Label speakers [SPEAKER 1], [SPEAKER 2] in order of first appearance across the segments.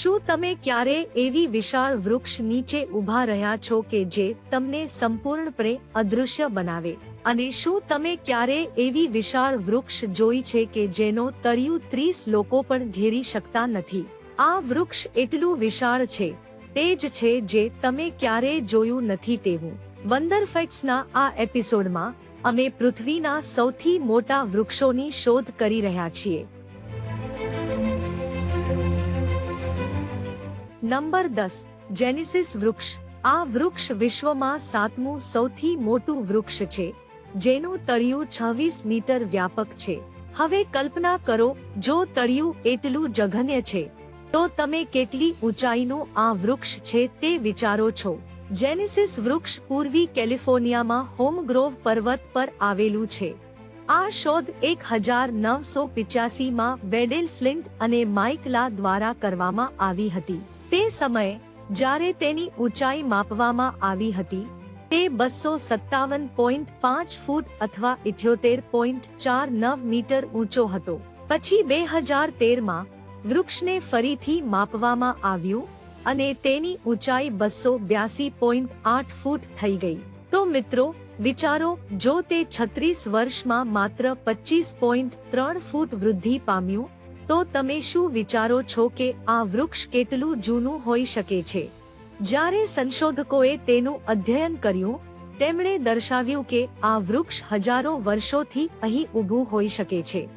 [SPEAKER 1] શું તમે ક્યારે એવી વિશાળ વૃક્ષ નીચે ઊભા રહ્યા છો કે જે તમને સંપૂર્ણપણે અદૃશ્ય બનાવે? અને શું તમે ક્યારે એવી વિશાળ વૃક્ષ જોઈ છે કે જેનો તળિયું ત્રીસ લોકો પણ ઘેરી શકતા નથી? આ વૃક્ષ એટલું વિશાળ છે, તે જ છે જે તમે ક્યારે જોયું નથી તેવું. વંદર ફેક્ટ્સના આ એપિસોડમાં અમે પૃથ્વીના સૌથી મોટા વૃક્ષોની શોધ કરી રહ્યા છીએ. નંબર દસ જેનિસિસ વૃક્ષ. આ વૃક્ષ વિશ્વમાં સાતમું સૌથી મોટું વૃક્ષ છે, જેનું તળિયું છવ્વીસ મીટર વ્યાપક છે. હવે કલ્પના કરો, જો તળિયું એટલું જઘન્ય છે, તો તમે કેટલી ઊંચાઈનું આ વૃક્ષ છે તે વિચારો છો. જેનિસિસ વૃક્ષ પૂર્વી કેલિફોર્નિયામાં હોમગ્રોવ પર્વત પર આવેલું છે. આ શોધ એક હજાર નવસો પિચ્યાસીમાં વેડેલ ફ્લિન્ટ અને માઇકલા દ્વારા કરવામાં આવી હતી. તે સમયે, જ્યારે તેની ઊંચાઈ માપવામાં આવી હતી, તે બસો સત્તાવન પોઈન્ટ પાંચ ફૂટ અથવા ઇઠ્યોતેર પોઈન્ટ ચાર નવ મીટર ઊંચો હતો. પછી બે હજાર તેરમાં, વૃક્ષને ફરીથી માપવામાં આવ્યું અને તેની ઊંચાઈ બસો બ્યાસી પોઈન્ટ આઠ ફૂટ થઈ ગઈ. તો મિત્રો, વિચારો, જો તે છત્રીસ વર્ષમાં માત્ર પચીસ પોઈન્ટ ત્રણ ફૂટ વૃદ્ધિ પામ્યું તો તમે શું વિચારો છો કે આ વૃક્ષ કેટલું જૂનું હોઈ શકે છે? જ્યારે સંશોધકોએ તેનું અધ્યયન કર્યું, તેમણે દર્શાવ્યું કે આ વૃક્ષ હજારો વર્ષોથી અહીં ઊભું હોઈ શકે છે.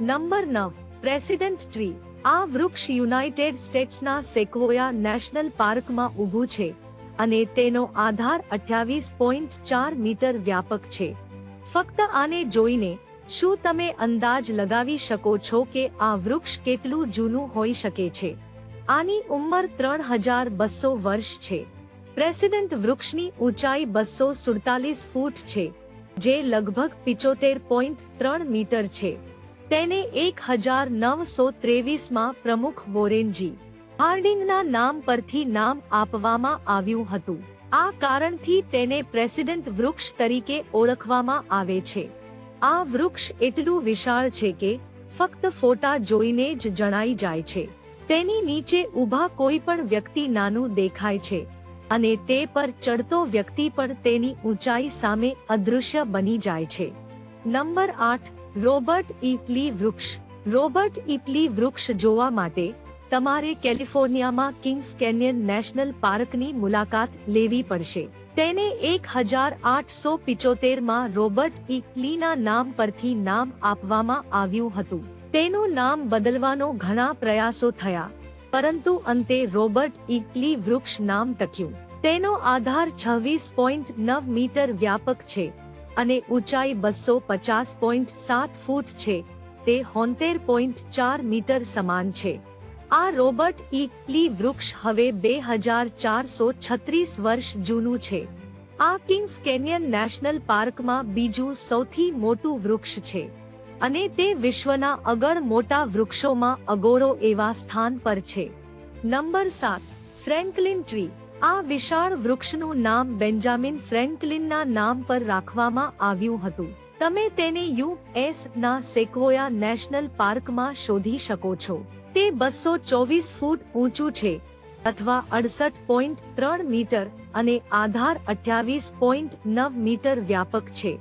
[SPEAKER 1] નંબર નવ, પ્રેસિડેન્ટ ટ્રી. આ વૃક્ષ યુનાઇટેડ સ્ટેટ્સના સેકોયા નેશનલ પાર્કમાં ઊભું છે અને તેનો આધાર અઠ્યાવીસ પોઈન્ટ ચાર મીટર વ્યાપક છે. ફક્ત આને જોઈને શું તમે અંદાજ લગાવી શકો છો કે આ વૃક્ષ કેટલું જૂનું હોઈ શકે છે? આની ઉંમર ત્રણ હજાર બસો વર્ષ છે. પ્રેસિડેન્ટ વૃક્ષની ઊંચાઈ બસો સુડતાલીસ ફૂટ છે, જે લગભગ પિચોતેર પોઈન્ટ ત્રણ મીટર છે. તેને એક હજાર નવસો ત્રેવીસમાં પ્રમુખ બોરેનજી હાર્ડિંગના નામ પરથી નામ આપવામાં આવ્યું હતું. આ કારણથી તેને પ્રેસિડેન્ટ વૃક્ષ તરીકે ઓળખવામાં આવે છે. આ વૃક્ષ એટલું વિશાળ છે કે ફક્ત ફોટા જોઈને જ જણાઈ જાય છે. તેની નીચે ઊભા કોઈ પણ વ્યક્તિ નાનું દેખાય છે અને તે પર ચડતો વ્યક્તિ પણ તેની ઊંચાઈ સામે અદૃશ્ય બની જાય છે. નંબર આઠ, રોબર્ટ ઇટલી વૃક્ષ. રોબર્ટ ઇપલી વૃક્ષ જોવા માટે તમારે કેલિફોર્નિયામાં કિંગ્સ કેન્યન નેશનલ પાર્કની મુલાકાત લેવી પડશે. તેને એક હજાર આઠસો પિચોતેરમાં રોબર્ટ ઇકલીના નામ પરથી નામ આપવામાં આવ્યું હતું. તેનું નામ બદલવાનો ઘણા પ્રયાસો થયા, પરંતુ અંતે રોબર્ટ ઇકલી વૃક્ષ નામ ટક્યું. તેનો આધાર છવ્વીસ પોઈન્ટ નવ મીટર વ્યાપક છે અને ઊંચાઈ બસો પચાસ પોઈન્ટ સાત ફૂટ છે. તે હોન્તેર પોઈન્ટ ચાર મીટર સમાન છે. આ રોબર્ટ ઇકલી વૃક્ષ હવે બે હજાર ચારસો છત્રીસ વર્ષ જૂનું છે. આ કિંગ્સ કેન્યન નેશનલ પાર્કમાં બીજું સૌથી મોટું વૃક્ષ છે અને તે વિશ્વના અગળ મોટા વૃક્ષોમાં અગોળો એવા સ્થાન પર છે. નંબર સાત, ફ્રેન્કલિન ટ્રી. આ વિશાળ વૃક્ષનું નામ બેન્જામિન ફ્રેન્કલિનના નામ પર રાખવામાં આવ્યું હતું. તમે તેને યુ એસ ના સેકોયા નેશનલ પાર્કમાં શોધી શકો છો. તે બસો ચોવીસ ફૂટ ઊંચું છે અથવા અડસઠ પોઈન્ટ ત્રણ મીટર અને આધાર અઠ્યાવીસ પોઈન્ટ નવ મીટર વ્યાપક છે.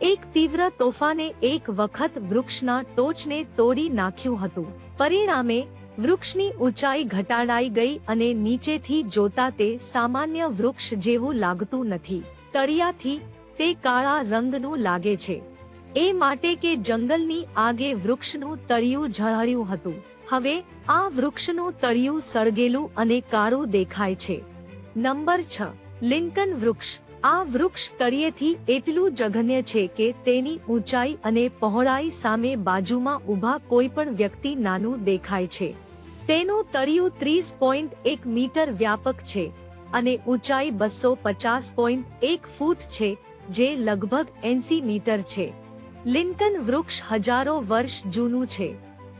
[SPEAKER 1] એક તીવ્ર તોફાને એક વખત વૃક્ષના ટોચને તોડી નાખ્યું હતું. પરિણામે, વૃક્ષની ઊંચાઈ ઘટાડાઈ ગઈ અને નીચેથી જોતા તે સામાન્ય વૃક્ષ જેવું લાગતું નથી. તળિયાથી તે કાળા રંગનું લાગે છે. એ માટે કે જંગલની આગે વૃક્ષનું તળિયું ઝળહળ્યું હતું. હવે આ વૃક્ષનું તળિયું સળગેલું અને કાળું દેખાય છે. નંબર છ, લિંકન વૃક્ષ. આ વૃક્ષ તળિયેથી એટલું જઘન્ય છે કે તેની ઊંચાઈ અને પહોળાઈ સામે બાજુમાં ઊભા કોઈ પણ વ્યક્તિ નાનું દેખાય છે. તેનું તળિયું ત્રીસ પોઈન્ટ એક મીટર વ્યાપક છે અને ઊંચાઈ બસો પચાસ પોઈન્ટ એક ફૂટ છે જે લગભગ એંસી મીટર છે. લિંકન વૃક્ષ હજારો વર્ષ જૂનું છે.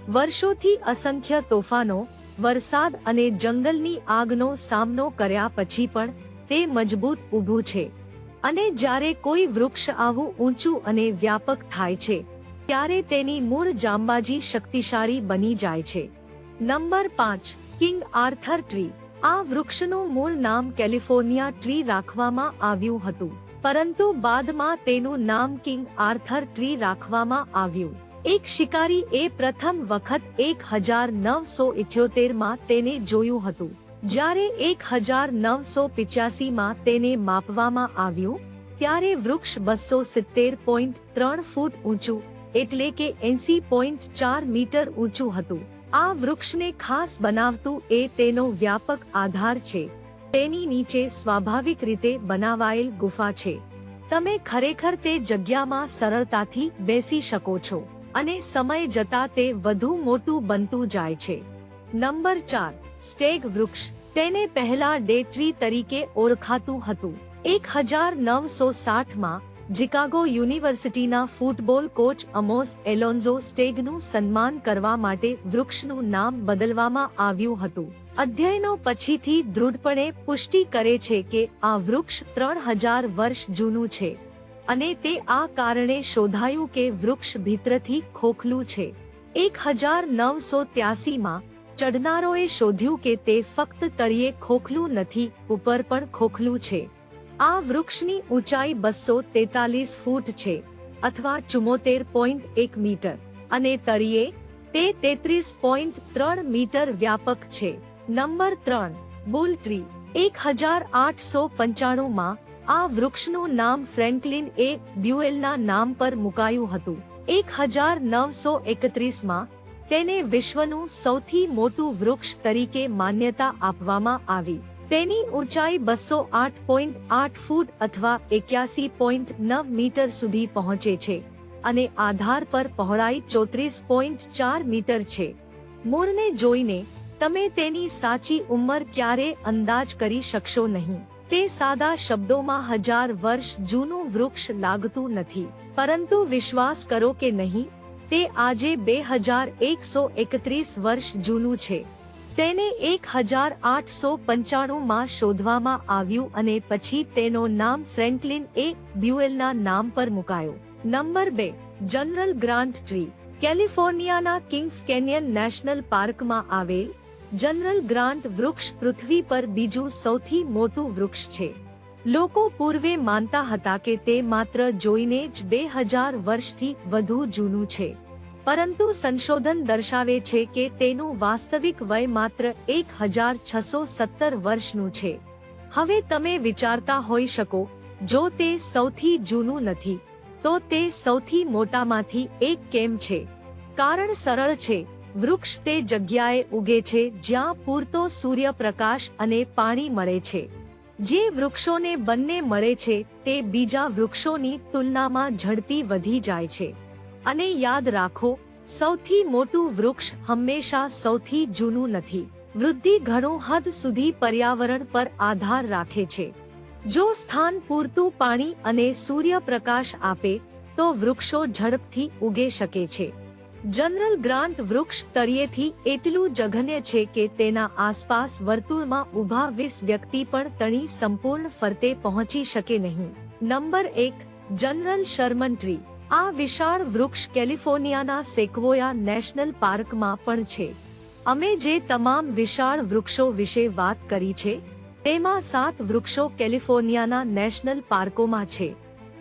[SPEAKER 1] વર્ષોથી અસંખ્ય તોફાનો, વરસાદ અને જંગલની આગનો સામનો કર્યા પછી પણ તે મજબૂત ઊભું છે. અને જ્યારે કોઈ વૃક્ષ આવું ઊંચું અને વ્યાપક થાય છે, ત્યારે તેની મૂળ જાંબાજી શક્તિશાળી બની જાય છે. નંબર પાંચ, કિંગ આર્થર ટ્રી. આ વૃક્ષનું મૂળ નામ કેલિફોર્નિયા ટ્રી રાખવામાં આવ્યું હતું. પરંતુ બાદમાં તેનું નામ કિંગ આર્થર ટ્રી રાખવામાં આવ્યું. એક શિકારી એ પ્રથમ વખત એક હજાર નવસો ઇઠ્યોતેરમાં તેને જોયું હતું. જ્યારે એક હજાર નવસો પિચ્યાસી માં તેને માપવામાં આવ્યું, ત્યારે વૃક્ષ બસો સિત્તેર પોઈન્ટ ત્રણ ફૂટ ઊંચું, એટલે કે એસી પોઈન્ટ ચાર મીટર ઊંચું હતું. આ વૃક્ષને ખાસ બનાવતું એ તેનો વ્યાપક આધાર છે. તેની નીચે સ્વાભાવિક રીતે બનાવાયેલ ગુફા છે. તમે ખરેખર તે જગ્યામાં સરળતાથી બેસી શકો છો અને સમય જતા તે વધુ મોટું બનતું જાય છે. નંબર ચાર, સ્ટેગ વૃક્ષ, તેને પહેલા ડેટ્રી તરીકે ઓળખાતું હતું. એક હજાર નવસો સાઠમાં જિકાગો યુનિવર્સિટીના ફૂટબોલ કોચ અમોસ એલોન્ઝો સ્ટેગનું સન્માન કરવા માટે વૃક્ષનું નામ બદલવામાં આવ્યું હતું. અધ્યયનો પછીથી દૃઢપણે પુષ્ટિ કરે છે કે આ વૃક્ષ ત્રણ હજાર વર્ષ જૂનું છે અને તે આ કારણે શોધાયું કે વૃક્ષ ભીતરથી ખોખલું છે. એક હજાર નવસો ત્યાસીમાં ચઢનારોએ શોધ્યું કે તે ફક્ત તળિયે ખોખલું નથી, ઉપર પણ ખોખલું છે. આ વૃક્ષની ઊંચાઈ બસો તેતાલીસ ફૂટ છે અથવા ચુમ્મોતેર પોઈન્ટ એક મીટર અને તળિયે તે તેત્રીસ પોઈન્ટ ત્રણ મીટર વ્યાપક છે. નંબર ત્રણ, બુલ ટ્રી એક હજાર આઠસો પંચાણુંમાં આ વૃક્ષનું નામ ફ્રેન્કલિન એ બ્યુએલના નામ પર મુકાયું હતું. એક હજાર નવસો એકત્રીસમાં તેને વિશ્વનું સૌથી મોટું વૃક્ષ તરીકે માન્યતા આપવામાં આવી. તેની ઊંચાઈ બસો આઠ પોઈન્ટ આઠ ફૂટ અથવા એક્યાસી પોઈન્ટ નવ મીટર સુધી પહોંચે છે અને આધાર પર પહોળાઈ ચોત્રીસ પોઈન્ટ ચાર મીટર છે. મૂળને જોઈને તમે તેની સાચી ઉંમર ક્યારે અંદાજ કરી શકશો નહીં. તે સાદા શબ્દોમાં હજાર વર્ષ જૂનું વૃક્ષ લાગતું નથી. પરંતુ વિશ્વાસ કરો કે નહીં, તે આજે બે હજાર એકસો એકત્રીસ વર્ષ જૂનું છે. તેને એક હજાર આઠસો પંચાણું માં શોધવામાં આવ્યું અને પછી તેનો નામ ફ્રેન્કલિન એ બ્યુએલના નામ પર મુકાયો. નંબર બે, જનરલ ગ્રાન્ટ ટ્રી, કેલિફોર્નિયાના કિંગ્સ કેનિયન નેશનલ પાર્કમાં આવેલ જનરલ ગ્રાન્ટ વૃક્ષ પૃથ્વી પર બીજું સૌથી મોટું વૃક્ષ છે. લોકો પૂર્વે માનતા હતા કે તે માત્ર જોઈને જ બે હજાર વર્ષથી વધુ જૂનું છે. પરંતુ સંશોધન દર્શાવે છે કે તેનું વાસ્તવિક વય માત્ર એક હજાર છસો સત્તર વર્ષનું છે. હવે તમે વિચારતા હોઈ શકો, જો તે સૌથી જૂનું નથી, તો તે સૌથી મોટામાંથી એક કેમ છે? કારણ સરળ છે વૃક્ષ તે જગ્યાએ ઉગે છે જ્યાં પૂરતો સૂર્યપ્રકાશ અને પાણી મળે છે. જે વૃક્ષોને બંને મળે છે, તે બીજા વૃક્ષોની તુલનામાં ઝડપી વધી જાય છે. અને યાદ રાખો, સૌથી મોટું વૃક્ષ હંમેશા સૌથી જૂનું નથી. વૃદ્ધિ ઘણો હદ સુધી પર્યાવરણ પર આધાર રાખે છે. જો સ્થાન પૂરતું પાણી અને સૂર્યપ્રકાશ આપે, તો વૃક્ષો ઝડપથી ઉગે શકે છે. જનરલ ગ્રાન્ટ વૃક્ષ તળિયેથી એટલું જઘન્ય છે કે તેના આસપાસ વર્તુળમાં ઊભા વીસ વ્યક્તિ પણ તણી સંપૂર્ણ ફરતે પહોંચી શકે નહીં. નંબર એક, જનરલ શર્મન ટ્રી આ વિશાળ વૃક્ષ કેલિફોર્નિયાના સેક્વોયા નેશનલ પાર્કમાં પણ છે. અમે જે તમામ વિશાળ વૃક્ષો વિશે વાત કરી છે, તેમાં સાત વૃક્ષો કેલિફોર્નિયાના નેશનલ પાર્કોમાં છે.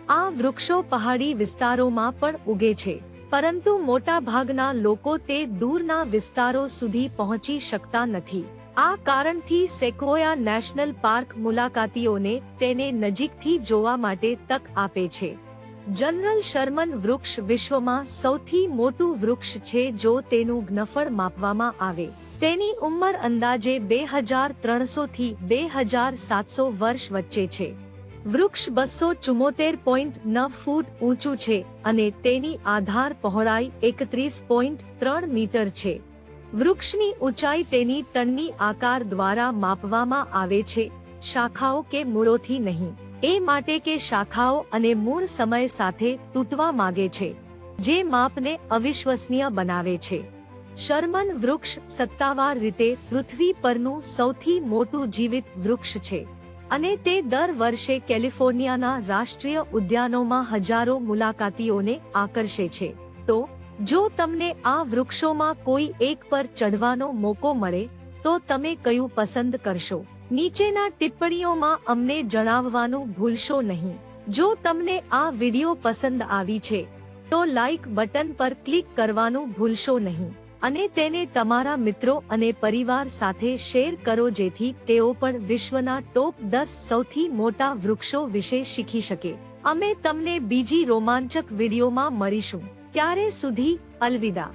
[SPEAKER 1] આ વૃક્ષો પહાડી વિસ્તારોમાં પણ ઉગે છે. પરંતુ મોટા ભાગના લોકો તે દૂરના વિસ્તારો સુધી પહોંચી શકતા નથી. આ કારણથી સેકોયા નેશનલ પાર્ક મુલાકાતીઓને તેને નજીકથી જોવા માટે તક આપે છે. જનરલ શર્મન વૃક્ષ વિશ્વમાં સૌથી મોટું વૃક્ષ છે જો તેનું જ્ઞફળ માપવામાં આવે. તેની ઉંમર અંદાજે બે હજાર ત્રણસો થી બે હજાર સાતસો વર્ષ વચ્ચે છે. વૃક્ષ બસો ચુમ્મોતેર પોઈન્ટ નવ ફૂટ ઊંચું છે અને તેની આધાર પહોળાઈ એકત્રીસ પોઈન્ટ ત્રણ મીટર છે. વૃક્ષની ઊંચાઈ તેની તણની આકાર દ્વારા માપવામાં આવે છે, શાખાઓ કે મૂળોથી નહીં. એ માટે કે શાખાઓ અને મૂળ સમય સાથે તૂટવા માંગે છે, જે માપને અવિશ્વસનીય બનાવે છે. શર્મન વૃક્ષ સત્તાવાર રીતે પૃથ્વી પરનું સૌથી મોટું જીવિત વૃક્ષ છે. અને તે દર વર્ષે કેલિફોર્નિયાના રાષ્ટ્રીય ઉદ્યાનોમાં હજારો મુલાકાતીઓને આકર્ષે છે. તો, જો તમને આ વૃક્ષોમાં કોઈ એક પર ચઢવાનો મોકો મળે, તો તમે કયું પસંદ કરશો? નીચેના ટિપ્પણીઓમાં અમને જણાવવાનું ભૂલશો નહીં. જો તમને આ વિડિયો પસંદ આવી છે, તો લાઈક બટન પર ક્લિક કરવાનું ભૂલશો નહીં. અને તેને તમારા મિત્રો અને પરિવાર સાથે શેર કરો જેથી તેઓ પણ વિશ્વના ટોપ દસ સૌથી મોટા વૃક્ષો વિશે શીખી શકે. અમે તમને બીજી રોમાંચક વિડીયોમાં મળીશું. ત્યારે સુધી અલવિદા.